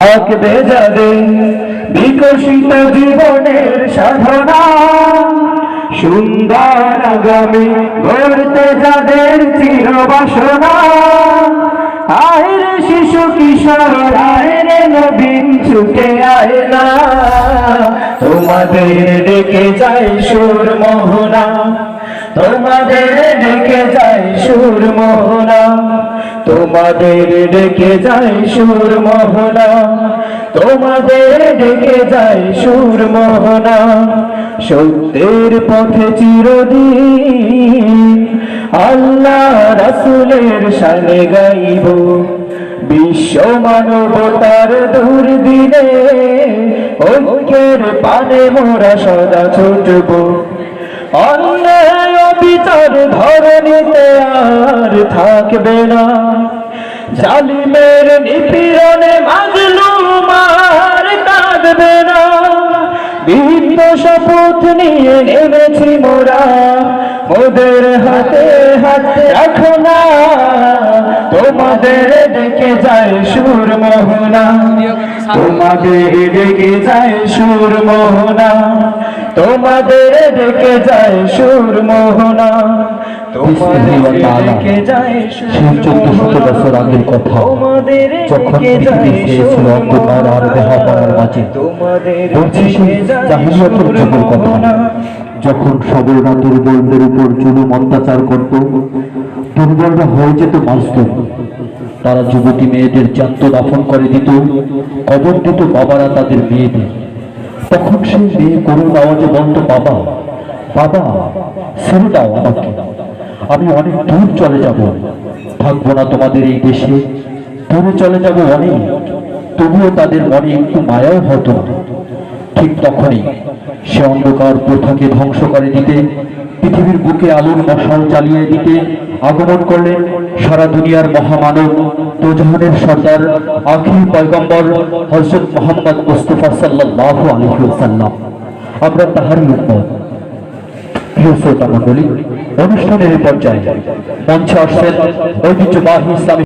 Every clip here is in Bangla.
থাকবে যাদের বিকশিত জীবনের সাধনা। সুন্দর আগামী গড়তে যাদের চির বাসনা আয়ের শিশু কিশোর, আয়ের নবীন ছুটে আয় না। তোমাদের ডেকে যায় সুর মোহনা তোমাদের ডেকে যায় সুর মোহনা তোমাদের ডেকে যায় সুর মোহনা তোমাদের ডেকে যায় সুর মোহনা সত্যের পথে চিরদিন আল্লাহ রাসুলের সানে গাইব। বিশ্ব মানবতার দুর্দিনে ঐক্যের পানে মোরা সদা ছুটব। অন্যায় বিচার ধরণীতে আর থাকবে না। জালিমের নিপীড়নে মাজলুমার কাঁদবে না। বিভিন্ন শপথ নিয়ে নেমেছি মোরা। মোদের হাতে হাত রাখো না। তোমাদের ডেকে সুর মোহনা। তোমাদের ডেকে যায় সুর মোহনা। তোমাদের ডেকে যায় সুর মোহনা। যখন ছিল অন্ধকার আর উপর জুলুম অত্যাচার করত, দুর্বলরা হয়ে যেত মাসতুম তারা যুবতী মেয়েদের জ্যান্ত দাফন করে দিত, কবর দিত বাবারা তাদের মেয়েদের। তখন সেই মেয়ে করুণ আওয়াজে বলতো বাবা বাবা, ছেড়ে আমাকে। আমি অনেক দূর চলে যাব। থাকব না তোমাদের এই দেশে। দূরে চলে যাব অনেক। তবুও তাদের মনে একটু মায়াও হতো ঠিক তখনই সে অন্ধকার প্রথাকে ধ্বংস করে দিতে, পৃথিবীর বুকে আলোর মশাল চালিয়ে দিতে আগমন করলেন সারা দুনিয়ার মহামানব তোজাহানের সর্দার আখির পয়গম্বর হজরত মোহাম্মদ মুস্তফা সাল্লাহ আলহিউসাল্লাম আমরা উন্মত প্রিয় শ্রোতা মণ্ডলী, অনুষ্ঠানের পর্যায়ে মঞ্চে আসছেন ঐতিহ্যবাহী ইসলামী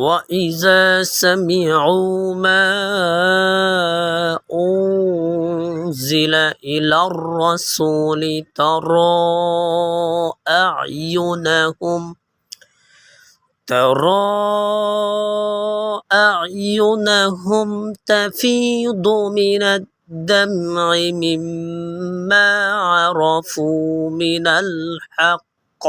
وإذا سمعوا ما أنزل إلى الرسول ترى أعينهم ترى أعينهم تفيض من الدمع مما عرفوا من الحق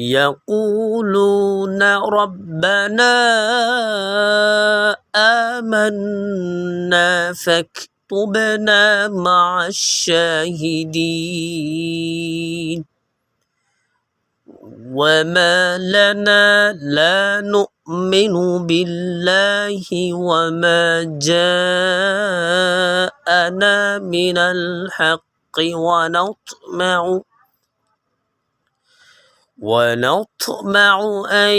يقولون ربنا آمنا فاكتبنا مع الشاهدين. وما لنا لا نؤمن بالله وما جاءنا من الحق ونطمع ونطمع أن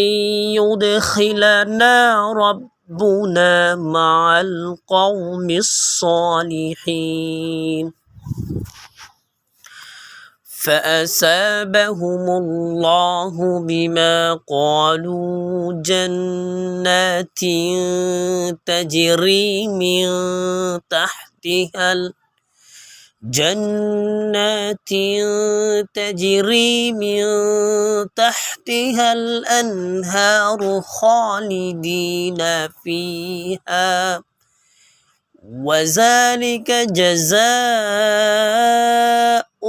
يدخلنا ربنا مع القوم الصالحين. فأسابهم الله بما قالوا جنات تجري من تحتها الأنهار جنات تجري من تحتها الأنهار خالدين فيها. وذلك جزاء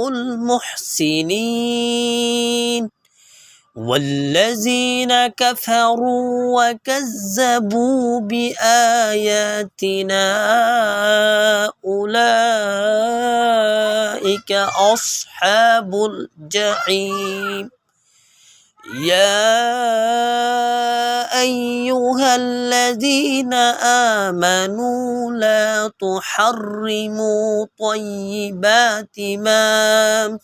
المحسنين. والذين كفروا وكذبوا بآياتنا أولئك أصحاب الجحيم يا أيها الذين آمنوا لا تحرموا طيبات ما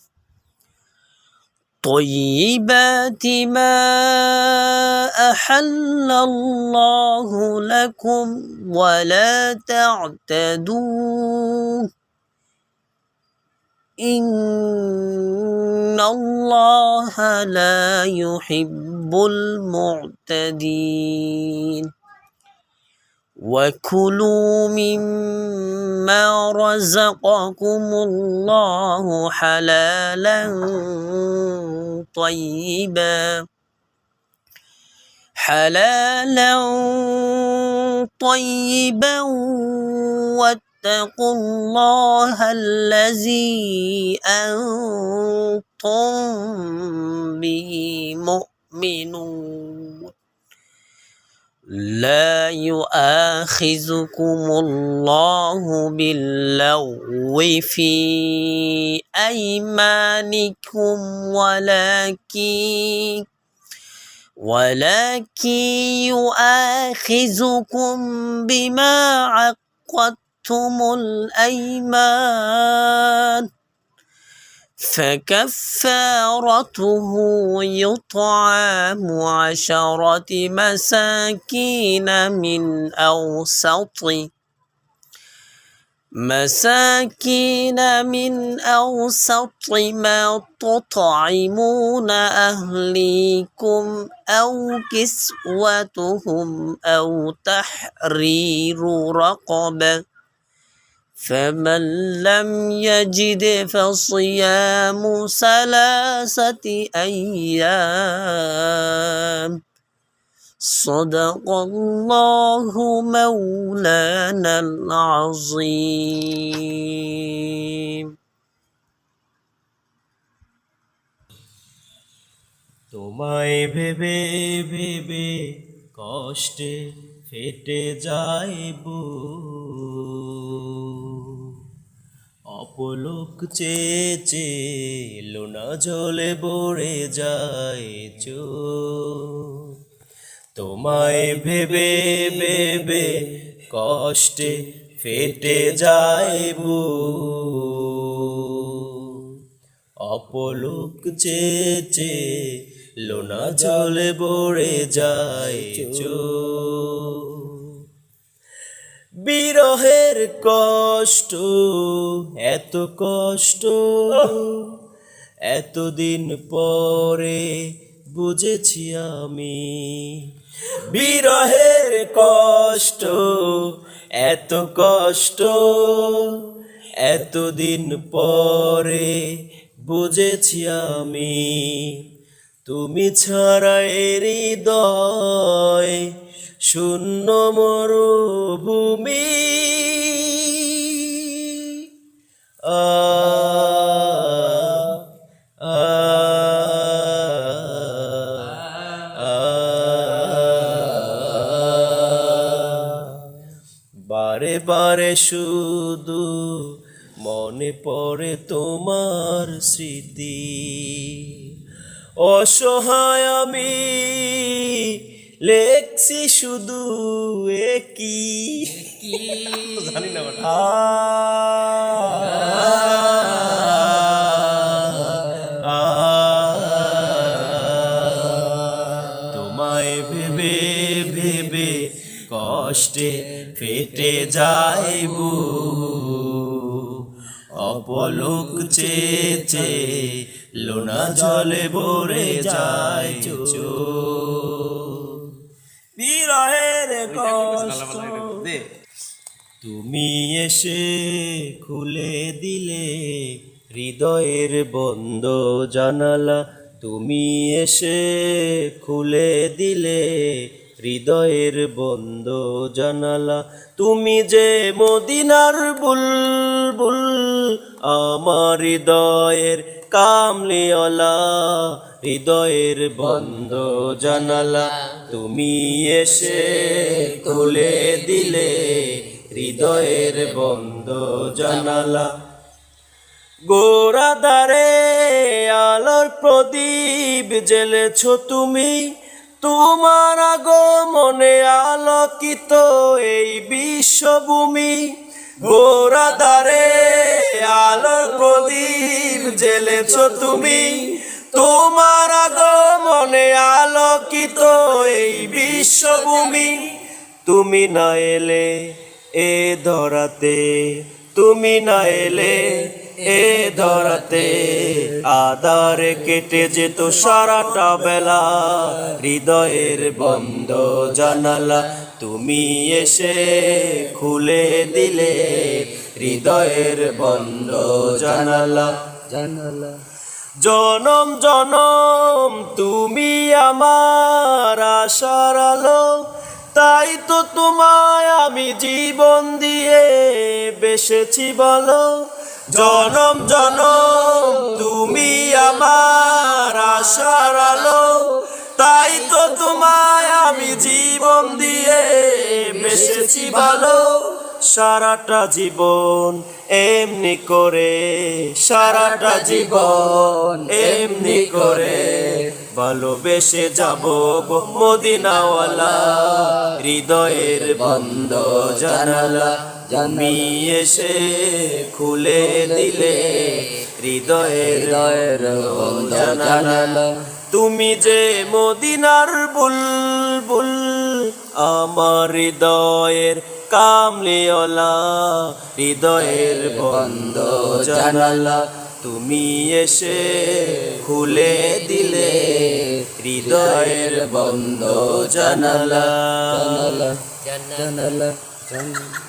طيبات ما أحل الله لكم ولا تعتدوا إن الله لا يحب المعتدين وكلوا مما رزقكم الله حلالا طيبا حلالا طيبا واتقوا الله الذي أنتم به مؤمنون لا يؤاخذكم الله باللغو في أيمانكم ولكن ولكن يؤاخذكم بما عقدتم الأيمان. فكفارته يطعام عشرة مساكين من أوسط. مساكين من أوسط ما تطعمون أهليكم أو كسوتهم أو تحرير رقبة. فمن لم يجد فصيام ثلاثة أيام صدق الله مولانا العظيم তোমায় ভেবে ভেবে কষ্টে ফেটে যাইব অপলোক চেয়ে চেয়ে লোনা জলে বড়ে যায় চোখ। তোমায় ভেবে ভেবে কষ্টে ফেটে যাইব অপলোক চেয়ে চেয়ে লোনা জলে বড়ে যায় চোখ। বিরহের কষ্ট, এত কষ্ট। এতদিন পরে বুঝেছি আমি, বিরহের কষ্ট, এত কষ্ট। এতদিন পরে বুঝেছি আমি, তুমি ছাড়া এর হৃদয় শূন্য মরুভূমি। আ বারে বারে শুধু মনে পড়ে তোমার স্মৃতি। অসহায় আমি লেখছি শুধু জানি না তোমায় ভেবে ভেবে কষ্টে ফেটে যাইব। অপলোক চেয়ে চেয়ে লোনা জলে ভরে যায় চোখ। তুমি এসে খুলে দিলে হৃদয়ের বন্ধ জানালা। তুমি এসে খুলে দিলে হৃদয়ের বন্ধ জানালা, তুমি যে মদিনার বুলবুল, আমার হৃদয়ের কামলিওয়ালা। হৃদয়ের বন্ধ জানালা, তুমি এসে খুলে দিলে। হৃদয়ের বন্ধ জানালা। গোরাদারে আলোর প্রদীপ জেলেছ তুমি তোমার আগমনে আলোকিত এই বিশ্বভূমি গোরাদারে আলোর প্রদীপ জেলেছ তুমি। তোমার আগমনে আলোকিত এই বিশ্বভূমি, তুমি না এলে এ ধরাতে, তুমি না এলে এ ধরাতে আদারে কেটে যেত সারাটা বেলা। হৃদয়ের বন্ধ জানালা তুমি এসে খুলে দিলে। হৃদয়ের বন্ধ জানালা। জানালা। জনম জনম তুমি আমার আশার আলো। তাই তো তোমায় আমি জীবন দিয়ে বেসেছি বলো। জনম জনম, তুমি আমার আশার আলো। তাই তো তোমায় আমি জীবন দিয়ে বেসেছি ভালো। সারাটা জীবন এমনি করে, সারাটা জীবন এমনি করে। ভালোবেসে যাব মদিনাওয়ালা, হৃদয়ের বন্ধ জানালা। তুমি এসে খুলে দিলে হৃদয়ের তুমি যে মদিনার বুলবুল আমার হৃদয়ের কামলিওলা হৃদয়ের বন্ধ জানালা। তুমি এসে খুলে দিলে হৃদয়ের বন্ধ জানালা জানালা জানালা।